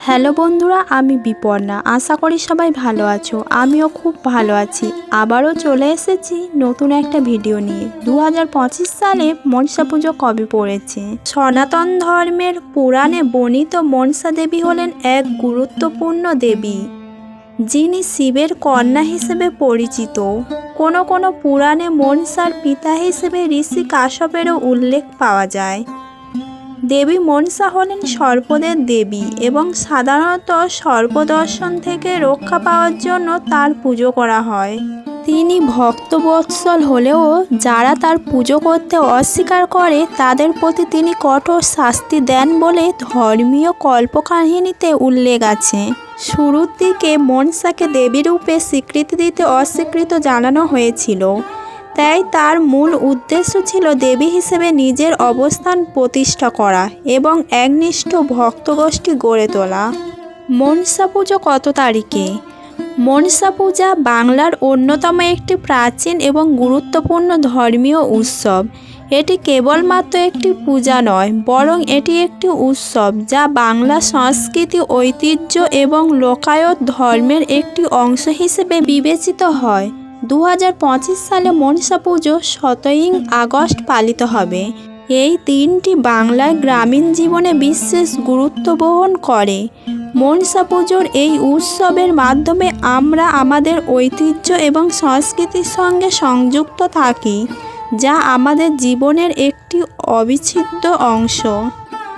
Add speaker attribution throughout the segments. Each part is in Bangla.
Speaker 1: হ্যালো বন্ধুরা, আমি বিপর্ণা। আশা করি সবাই ভালো আছো। আমিও খুব ভালো আছি। আবারও চলে এসেছি নতুন একটা ভিডিও নিয়ে। দু হাজার পঁচিশ সালে মনসা পুজো কবে পড়েছে? সনাতন ধর্মের পুরাণে বর্ণিত মনসা দেবী হলেন এক গুরুত্বপূর্ণ দেবী। যিনি শিবের কন্যা হিসেবে পরিচিত। কোনো কোনো পুরাণে মনসার পিতা হিসেবে ঋষি কাশ্যপেরও উল্লেখ পাওয়া যায়। দেবী মনসা হলেন সর্পদের দেবী এবং সাধারণত সর্পদর্শন থেকে রক্ষা পাওয়ার জন্য তার পুজো করা হয়। তিনি ভক্তবৎসল হলেও যারা তার পুজো করতে অস্বীকার করে, তাদের প্রতি তিনি কঠোর শাস্তি দেন বলে ধর্মীয় কল্পকাহিনীতে উল্লেখ আছে। শুরুর দিকে মনসাকে দেবী রূপে স্বীকৃতি দিতে অস্বীকৃত জানানো হয়েছিল। তাই তার মূল উদ্দেশ্য ছিল দেবী হিসেবে নিজের অবস্থান প্রতিষ্ঠা করা এবং একনিষ্ঠ ভক্তগোষ্ঠী গড়ে তোলা। মনসা পুজো কত তারিখে? মনসা পূজা বাংলার অন্যতম একটি প্রাচীন এবং গুরুত্বপূর্ণ ধর্মীয় উৎসব। এটি কেবলমাত্র একটি পূজা নয়, বরং এটি একটি উৎসব যা বাংলা সংস্কৃতি, ঐতিহ্য এবং লোকায়ত ধর্মের একটি অংশ হিসেবে বিবেচিত হয়। দু হাজার পঁচিশ সালে মনসা পুজো সতই আগস্ট পালিত হবে। এই দিনটি বাংলার গ্রামীণ জীবনে বিশেষ গুরুত্ব বহন করে। মনসা পুজোর এই উৎসবের মাধ্যমে আমরা আমাদের ঐতিহ্য এবং সংস্কৃতির সঙ্গে সংযুক্ত থাকি, যা আমাদের জীবনের একটি অবিচ্ছেদ্য অংশ।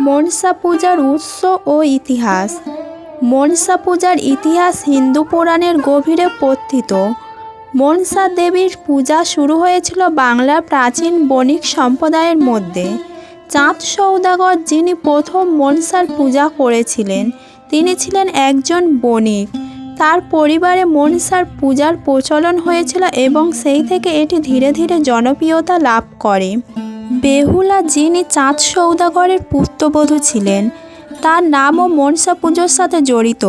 Speaker 1: মনসা পূজার উৎস ও ইতিহাস। মনসা পূজার ইতিহাস হিন্দু পুরাণের গভীরে পথিত। মনসা দেবীর পূজা শুরু হয়েছিল বাংলার প্রাচীন বণিক সম্প্রদায়ের মধ্যে। চাঁদ সৌদাগর যিনি প্রথম মনসার পূজা করেছিলেন, তিনি ছিলেন একজন বণিক। তার পরিবারে মনসার পূজার প্রচলন হয়েছিল এবং সেই থেকে এটি ধীরে ধীরে জনপ্রিয়তা লাভ করে। বেহুলা যিনি চাঁদ সৌদাগরের পুত্রবধূ ছিলেন, তার নামও মনসা পুজোর সাথে জড়িত।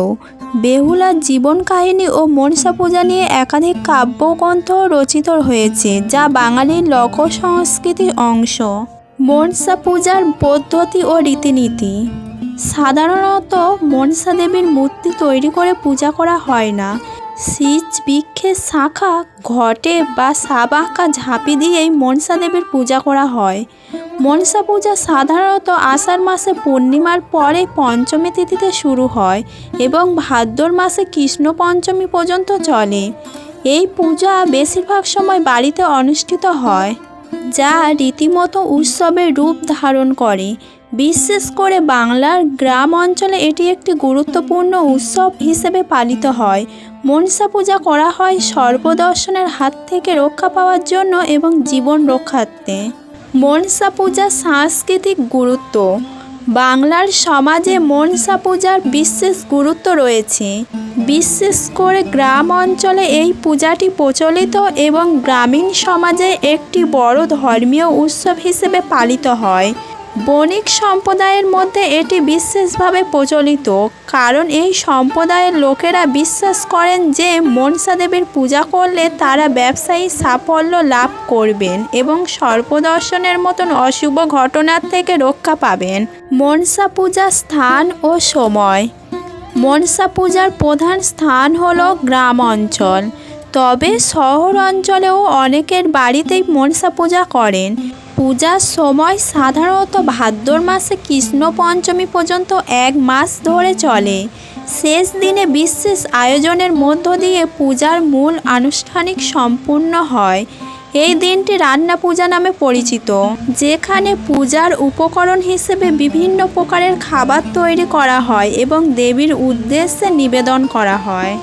Speaker 1: বেহুলার জীবন কাহিনী ও মনসা পূজা নিয়ে একাধিক কাব্যগ্রন্থ রচিত হয়েছে, যা বাঙালির লোক সংস্কৃতির অংশ। মনসা পূজার পদ্ধতি ও রীতিনীতি। সাধারণত মনসা দেবীর মূর্তি তৈরি করে পূজা করা হয় না। শীষ বৃক্ষের শাখা ঘটে বা সাবাকা ঝাঁপি দিয়েই মনসা দেবীর পূজা করা হয়। মনসা পূজা সাধারণত আষাঢ় মাসে পূর্ণিমার পরে পঞ্চমী তিথিতে শুরু হয় এবং ভাদ্র মাসে কৃষ্ণ পঞ্চমী পর্যন্ত চলে। এই পূজা বেশিরভাগ সময় বাড়িতে অনুষ্ঠিত হয়, যা রীতিমতো উৎসবের রূপ ধারণ করে। বিশেষ করে বাংলার গ্রাম অঞ্চলে এটি একটি গুরুত্বপূর্ণ উৎসব হিসেবে পালিত হয়। মনসা পূজা করা হয় সর্বদর্শনের হাত থেকে রক্ষা পাওয়ার জন্য এবং জীবন রক্ষার্থে। মনসা পূজার সাংস্কৃতিক গুরুত্ব। বাংলার সমাজে মনসা পূজার বিশেষ গুরুত্ব রয়েছে। বিশেষ করে গ্রাম অঞ্চলে এই পূজাটি প্রচলিত এবং গ্রামীণ সমাজে একটি বড় ধর্মীয় উৎসব হিসেবে পালিত হয়। বণিক সম্প্রদায়ের মধ্যে এটি বিশেষভাবে প্রচলিত, কারণ এই সম্প্রদায়ের লোকেরা বিশ্বাস করেন যে মনসা দেবীর পূজা করলে তারা ব্যবসায়ী সাফল্য লাভ করবেন এবং সর্পদর্শনের মতন অশুভ ঘটনার থেকে রক্ষা পাবেন। মনসা পূজার স্থান ও সময়। মনসা পূজার প্রধান স্থান হল গ্রাম অঞ্চল তবে শহর অঞ্চলেও অনেকের বাড়িতেই মনসা পূজা করেন। পূজার সময় সাধারণত ভাদ্র মাসে কৃষ্ণ পঞ্চমী পর্যন্ত এক মাস ধরে চলে। শেষ দিনে বিশেষ আয়োজনের মধ্য দিয়ে পূজার মূল আনুষ্ঠানিক সম্পূর্ণ হয়। এই দিনটি রান্না পূজা নামে পরিচিত, যেখানে পূজার উপকরণ হিসেবে বিভিন্ন প্রকারের খাবার তৈরি করা হয় এবং দেবীর উদ্দেশ্যে নিবেদন করা হয়।